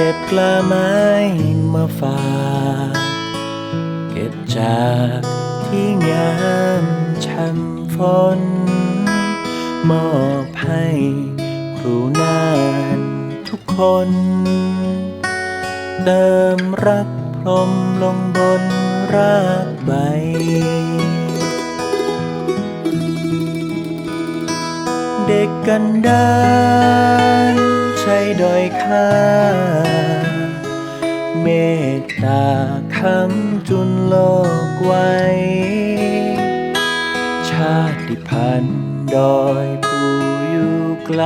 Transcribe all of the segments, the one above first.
ก็บกล้าไม้มาฝากเก็บจากที่งามช่ำฝน มอบให้ครูนานทุกคน เติมรักพรมลงบนรากใบเด็กกันดาน ดอยค่า เมตตาคำจุนโลกไว้ ชาติพันธุ์ดอยผู้อยู่ไกล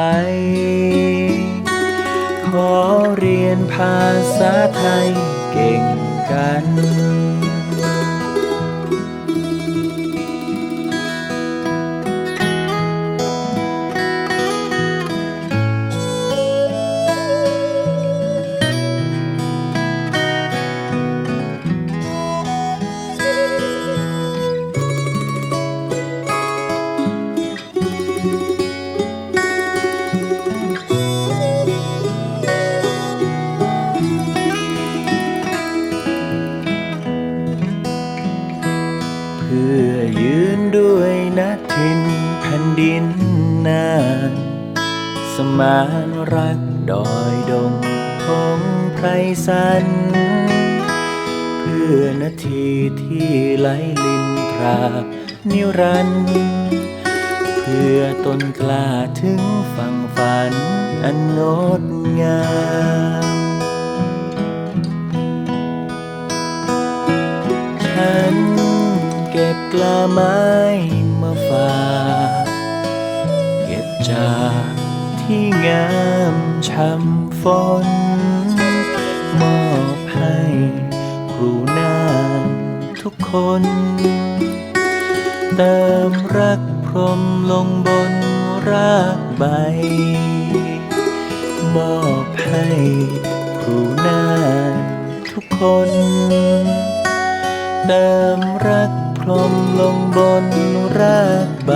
ขอเรียนภาษาไทยเก่งกัน พื่อยืนด้วยนาทินแผ่นดินนานสมานรักดอยดงของไพรสัน เพื่อนาทีที่ไหลลินตรานิรันดร์เพื่อตนกล้าถึงฝั่งฝันอันงดงามฉัน กล้าไม้มาฝากเก็บจากที่งามช่ำฝน มอบให้ครูนานทุกคน เติมรักพรมลงบนรากใบ มอบให้ครูนานทุกคน เติมรักพรมลงบนรากใบ